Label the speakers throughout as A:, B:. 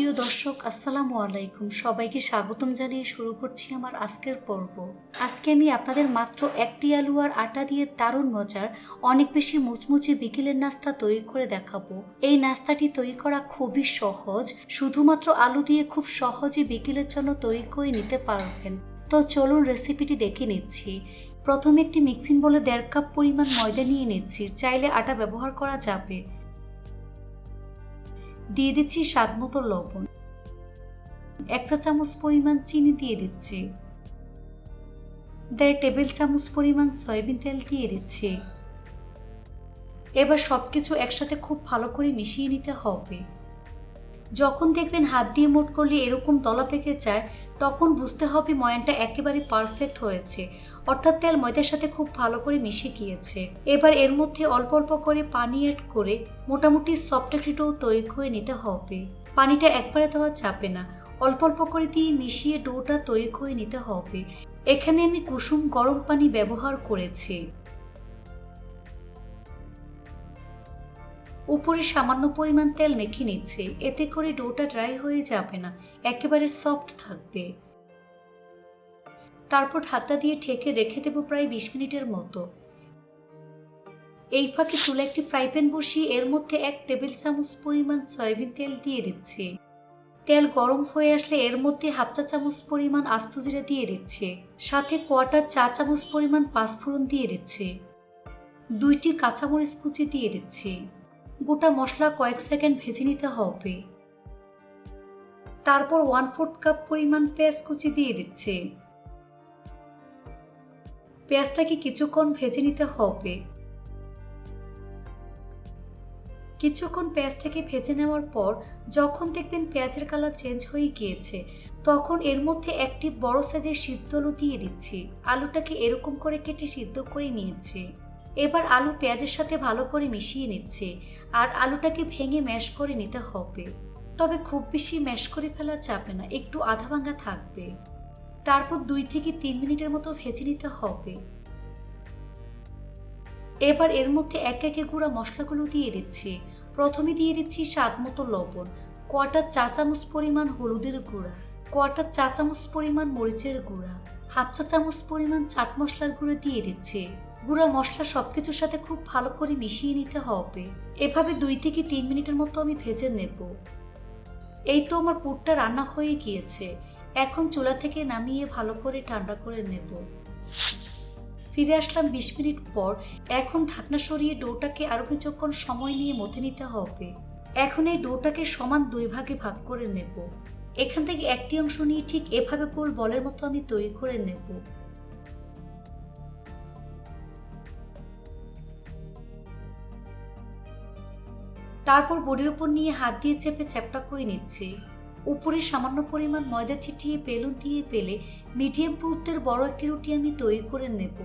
A: প্রিয় দর্শক, আসসালামু আলাইকুম। সবাইকে স্বাগতম জানিয়ে শুরু করছি আমার আজকের পর্ব। আজকে আমি আপনাদের মাত্র একটি আলু আর আটা দিয়ে দারুণ মজার, অনেক বেশি মুচমুচে বিকেলের নাস্তা তৈরি করে দেখাবো। এই নাস্তাটি তৈরি করা খুবই সহজ, শুধুমাত্র আলু দিয়ে খুব সহজে বিকেলের জন্য তৈরি করে নিতে পারবেন। তো চলুন রেসিপিটি দেখে নিচ্ছি। প্রথমে একটি মিক্সিং বলে দেড় কাপ পরিমাণ ময়দা নিয়ে নিচ্ছি, চাইলে আটা ব্যবহার করা যাবে। দিয়ে দিচ্ছি স্বাদ মতো লবণ। এক চা চামচ পরিমাণ চিনি দিয়ে দিচ্ছি। দেড় টেবিল চামচ পরিমাণ সয়াবিন তেল দিয়ে দিচ্ছি। এবার সব কিছু একসাথে খুব ভালো করে মিশিয়ে নিতে হবে। যখন দেখবেন হাত দিয়ে মোট করলে এরকম তলা পেকে যায় তখন বুঝতে হবে ময়ানটা একেবারে পারফেক্ট হয়েছে। অর্থাৎ তেল ময়দার সাথে খুব ভালো করে মিশে গিয়েছে। এবার এর মধ্যে অল্প অল্প করে পানি অ্যাড করে মোটামুটি সফট একটি তৈরি করে নিতে হবে। পানিটা একবারে দেওয়া যাবে না। অল্প অল্প করে দিয়ে মিশিয়ে ডোটা তৈরি করে নিতে হবে। এখানে আমি কুসুম গরম পানি ব্যবহার করেছি। উপরে সামান্য পরিমাণ তেল মেখে নিচ্ছে। এতে করে ডোটা ড্রাই হয়ে যাবে না, একেবারে সফট থাকবে। তারপর ঢাকটা দিয়ে ঠেকে রেখে দেবো প্রায় বিশ মিনিটের মতো। এই ফাঁকে চুলে একটি ফ্রাই প্যান বসিয়ে এর মধ্যে এক টেবিল চামচ পরিমাণ সয়াবিন তেল দিয়ে দিচ্ছে। তেল গরম হয়ে আসলে এর মধ্যে হাফ চা চামচ পরিমাণ আস্ত জিরা দিয়ে দিচ্ছে। সাথে কোয়াটার চা চামচ পরিমাণ পাঁচফোড়ন দিয়ে দিচ্ছে। দুইটি কাঁচামরিচ কুচি দিয়ে দিচ্ছে। গোটা মশলা কয়েক সেকেন্ড ভেজে নিতে হবে। তারপর ওয়ান ফোর্থ কাপ পরিমাণ পেঁয়াজ কুচি দিয়ে দিচ্ছে। পেঁয়াজটাকে কিছুক্ষণ ভেজে নিতে হবে। কিছুক্ষণ পেঁয়াজটাকে ভেজে নেওয়ার পর যখন দেখবেন পেঁয়াজের কালার চেঞ্জ হয়ে গিয়েছে, তখন এর মধ্যে একটি বড় সাইজের সিদ্ধ আলু দিয়ে দিচ্ছি। আলুটাকে এরকম করে কেটে সিদ্ধ করে নিয়েছে। এবার আলু পেঁয়াজের সাথে ভালো করে মিশিয়ে নিচ্ছে, আর আলুটাকে ভেঙে ম্যাশ করে নিতে হবে। তবে খুব বেশি ম্যাশ করে ফেলা যাবে না, একটু আধা ভাঙা থাকবে। তারপর দুই থেকে তিন মিনিটের মতো ভেজে নিতে হবে। এবার এর মধ্যে এক একে গুঁড়া মশলাগুলো দিয়ে দিচ্ছি। প্রথমে দিয়ে দিচ্ছি স্বাদ মতো লবণ কোয়াটার চা চামচ পরিমাণ হলুদের গুঁড়া, কটা চা চামচ পরিমাণ মরিচের গুঁড়া, হাফ চা চামচ পরিমাণ চাট মশলার গুঁড়ো দিয়ে দিচ্ছে। গুঁড়া মশলা সব কিছুর সাথে খুব ভালো করে মিশিয়ে নিতে হবে। এভাবে দুই থেকে তিন মিনিটের মতো আমি ভেজে নেব। এই তো আমার পুরটা রান্না হয়ে গিয়েছে। এখন চুলা থেকে নামিয়ে ভালো করে ঠান্ডা করে নেব। ফিরে আসলাম বিশ মিনিট পর। এখন ঢাকনা সরিয়ে ডোটাকে আরও কিছুক্ষণ সময় নিয়ে মথে নিতে হবে। এখন এই ডোটাকে সমান দুই ভাগে ভাগ করে নেব। এখান থেকে একটি অংশ নিয়ে ঠিক এভাবে গোল বলের মতো আমি তৈরি করে নেব। তারপর বডির উপর নিয়ে হাত দিয়ে চেপে চ্যাপটা করে নিচ্ছে। উপরে সামান্য পরিমাণ ময়দা ছিটিয়ে বেলুন দিয়ে পেলে মিডিয়াম পুরুত্বের বড় একটি রুটি আমি তৈরি করে নেব।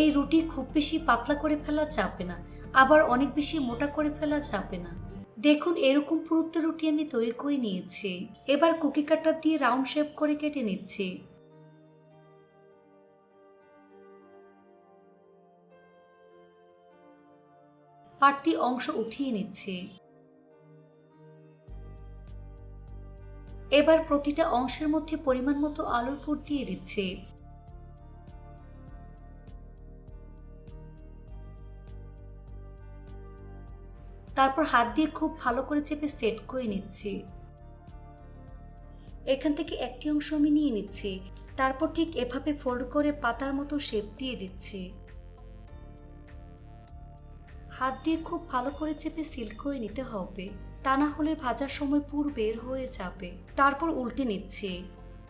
A: এই রুটি খুব বেশি পাতলা করে ফেলা যাবে না, আবার অনেক বেশি মোটা করে ফেলা যাবে না। দেখুন, এরকম পুরুত্বের রুটি আমি তৈরি করে নিয়েছি। এবার কুকি কাটার দিয়ে রাউন্ড শেপ করে কেটে নিচ্ছি। পাটটি অংশ উঠিয়ে নিচ্ছে। এবার প্রতিটা অংশের মধ্যে পরিমাণ মতো আলুর পুর দিয়ে দিচ্ছে। তারপর হাত দিয়ে খুব ভালো করে চেপে সেট করে নিচ্ছি। এখান থেকে একটি অংশ আমি নিয়ে নিচ্ছি। তারপর ঠিক এভাবে ফোল্ড করে পাতার মতো শেপ দিয়ে দিচ্ছি। হাত দিয়ে খুব ভালো করে চেপে সিল করে নিতে হবে। তা না হলে ভাজার সময় পুর বের হয়ে যাবে। তারপর উল্টে নিচ্ছে।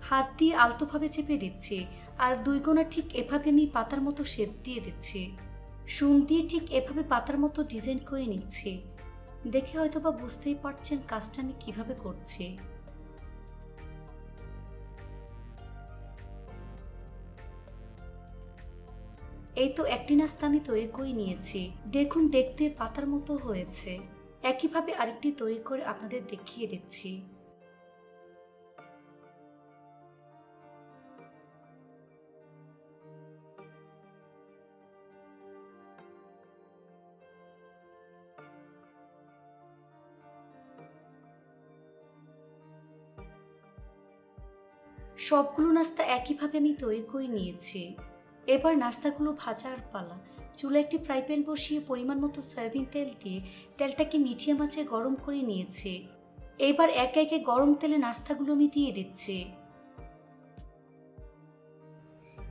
A: হাত দিয়ে আলতোভাবে চেপে দিচ্ছে আর দুই গোনা ঠিক এভাবে আমি পাতার মতো শেপ দিয়ে দিচ্ছি। সুন দিয়ে ঠিক এভাবে পাতার মতো ডিজাইন করে নিচ্ছে। দেখে হয়তো বা বুঝতেই পারছেন কাজটা আমি কীভাবে করছি। এই তো একটি নাস্তা আমি তৈরি করে নিয়েছি। দেখুন, দেখতে পাতার মতো হয়েছে। একইভাবে আরেকটি তৈরি করে আপনাদের দেখিয়ে দিচ্ছি। সবগুলো নাস্তা একইভাবে আমি তৈরি করে নিয়েছি। এবার নাস্তাগুলো ভাজার পালা। চুলা একটি ফ্রাই প্যান বসিয়ে পরিমাণ মতো সয়াবিন তেল দিয়ে তেলটাকে মিডিয়াম আঁচে গরম করে নিয়েছে। এবার একে একে গরম তেলে নাস্তাগুলো আমি দিয়ে দিচ্ছি।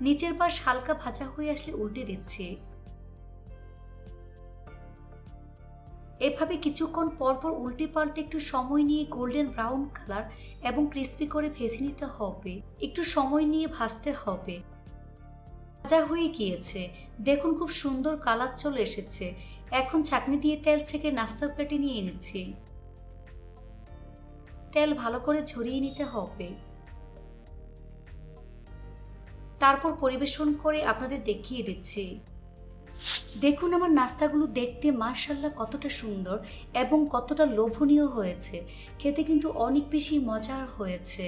A: নিচের পাশ হালকা ভাজা হয়ে আসলে উল্টে দিচ্ছে। এভাবে কিছুক্ষণ পরপর উল্টে পাল্টে একটু সময় নিয়ে গোল্ডেন ব্রাউন কালার এবং ক্রিস্পি করে ভেজে নিতে হবে। একটু সময় নিয়ে ভাজতে হবে। ভাজা হয়ে গিয়েছে। দেখুন খুব সুন্দর কালার চলে এসেছে। এখন চাকনি দিয়ে তেল ছেঁকে নাস্তার প্লেটে নিয়ে নিচ্ছি তেল ভালো করে ঝরিয়ে নিতে হবে। তারপর পরিবেশন করে আপনাদের দেখিয়ে দিচ্ছি। দেখুন আমার নাস্তাগুলো দেখতে মার্শাল্লাহ কতটা সুন্দর এবং কতটা লোভনীয় হয়েছে। খেতে কিন্তু অনেক বেশি মজার হয়েছে।